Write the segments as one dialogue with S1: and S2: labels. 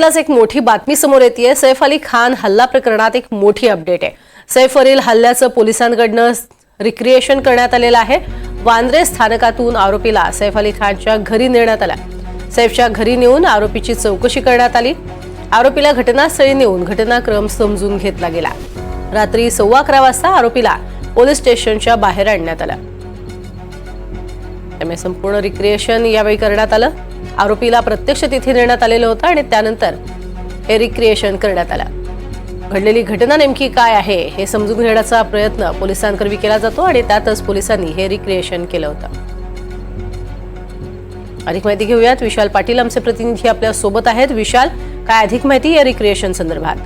S1: एक मोठी बातमी समोर येते सैफ अली खान हल्ला प्रकरणात एक मोठी अपडेट आहे. सैफवरील हल्ल्याचं पोलिसांकडनं रिक्रिएशन करण्यात आलेलं आहे. वांद्रे स्थानकातून आरोपीला सैफ अली खानच्या घरी नेण्यात आला सैफच्या घरी नेऊन आरोपीची चौकशी करण्यात आली. आरोपीला घटनास्थळी नेऊन घटनाक्रम समजून घेतला गेला. रात्री सव्वा अकरा वाजता आरोपीला पोलीस स्टेशनच्या बाहेर आणण्यात आलं. त्यामुळे संपूर्ण रिक्रिएशन यावेळी करण्यात आलं. आरोपीला प्रत्यक्ष तिथे नेण्यात आलेलं होतं आणि त्यानंतर हे रिक्रिएशन करण्यात आलं. घडलेली घटना नेमकी काय आहे हे समजून घेण्याचा प्रयत्न पोलिसांकरवी केला जातो आणि त्यातच पोलिसांनी हे रिक्रिएशन केलं होतं. अधिक माहिती घेऊयात. विशाल पाटील आमचे प्रतिनिधी आपल्यासोबत आहेत. विशाल काय अधिक माहिती या रिक्रिएशन संदर्भात?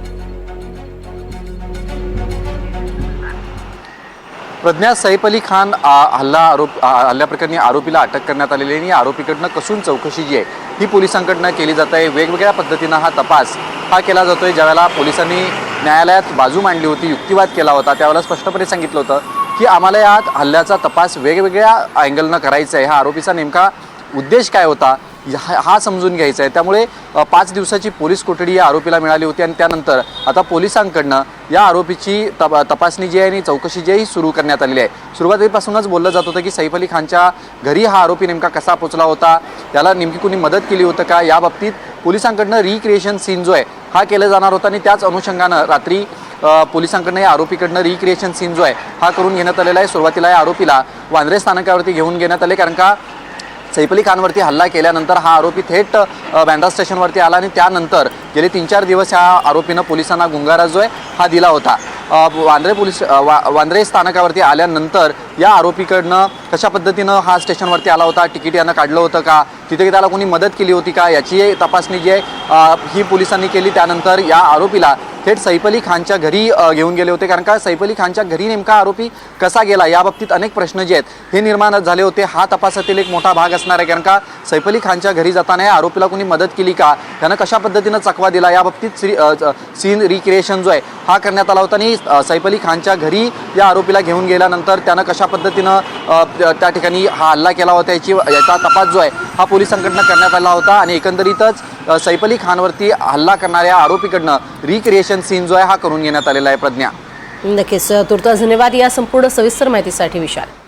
S2: प्रज्ञा सैफ अली खान हल्ला आरोप हल्ल्याप्रकरणी आरोपीला अटक करण्यात आलेली आहे आणि आरोपीकडनं कसून चौकशी जी आहे ही पोलिसांकडनं केली जात आहे. वेगवेगळ्या पद्धतीनं हा तपास हा केला जातोय. ज्यावेळेला पोलिसांनी न्यायालयात बाजू मांडली होती युक्तिवाद केला होता त्यावेळेला स्पष्टपणे सांगितलं होतं की आम्हाला या हल्ल्याचा तपास वेगवेगळ्या अँगलनं करायचा आहे. हा आरोपीचा नेमका उद्देश काय होता? हा हा समजून घ्यायचा आहे. त्यामुळे पाच दिवसाची पोलीस कोठडी या आरोपीला मिळाली होती आणि त्यानंतर आता पोलिसांकडनं या आरोपीची तप तपासणी जी आहे आणि चौकशी जी आहे सुरू करण्यात आलेली आहे. सुरुवातीपासूनच बोललं जात होतं की सैफ अली खानच्या घरी हा आरोपी नेमका कसा पोचला होता त्याला नेमकी कुणी मदत केली होतं का या बाबतीत पोलिसांकडनं रिक्रिएशन सीन जो आहे हा केला जाणार होता आणि त्याच अनुषंगानं रात्री पोलिसांकडनं या आरोपीकडनं रिक्रिएशन सीन जो आहे हा करून घेण्यात आलेला आहे. सुरुवातीला या आरोपीला वांद्रे स्थानकावरती घेऊन घेण्यात आले कारण का सैफ अली खानवरती हल्ला केल्यानंतर हा आरोपी थेट बँड्रा स्टेशनवरती आला आणि त्यानंतर गेले तीन चार दिवस ह्या आरोपीनं पोलिसांना गुंगारा जो आहे हा दिला होता. वांद्रे पोलीस वा वांद्रे स्थानकावरती आल्यानंतर या आरोपीकडनं कशा पद्धतीनं हा स्टेशनवरती आला होता तिकीट यानं काढलं होतं का तिथे त्याला कोणी मदत केली होती का याची तपासणी जी आहे ही पोलिसांनी केली. त्यानंतर या आरोपीला थेट सैफ अली खानच्या घरी घेऊन गेले होते. कारण का सैफ अली खानच्या घरी नेमका आरोपी कसा गेला याबाबतीत अनेक प्रश्न जे आहेत हे निर्माण झाले होते. हा तपासातील एक मोठा भाग असणार आहे. कारण का सैफ अली खानच्या घरी जाताना या आरोपीला कोणी मदत केली का? त्यानं कशा पद्धतीनं चकवा दिला? याबाबतीत श्री सीन रिक्रिएशन जो आहे हा करण्यात आला होता. आणि सैफ अली खानच्या घरी या आरोपीला घेऊन गेल्यानंतर त्यानं कशा पद्धतीनं त्या ठिकाणी हा हल्ला केला होता याची याचा तपास जो आहे हा पोलिसांकडनं करण्यात आला होता. आणि एकंदरीतच सैफ अली खानवरती हल्ला करणाऱ्या आरोपीकडनं रिक्रिएशन सीन जो आहे हा करून घेण्यात आलेला आहे प्रज्ञा.
S1: नक्कीच. तुर्तास धन्यवाद या संपूर्ण सविस्तर माहितीसाठी विशाल.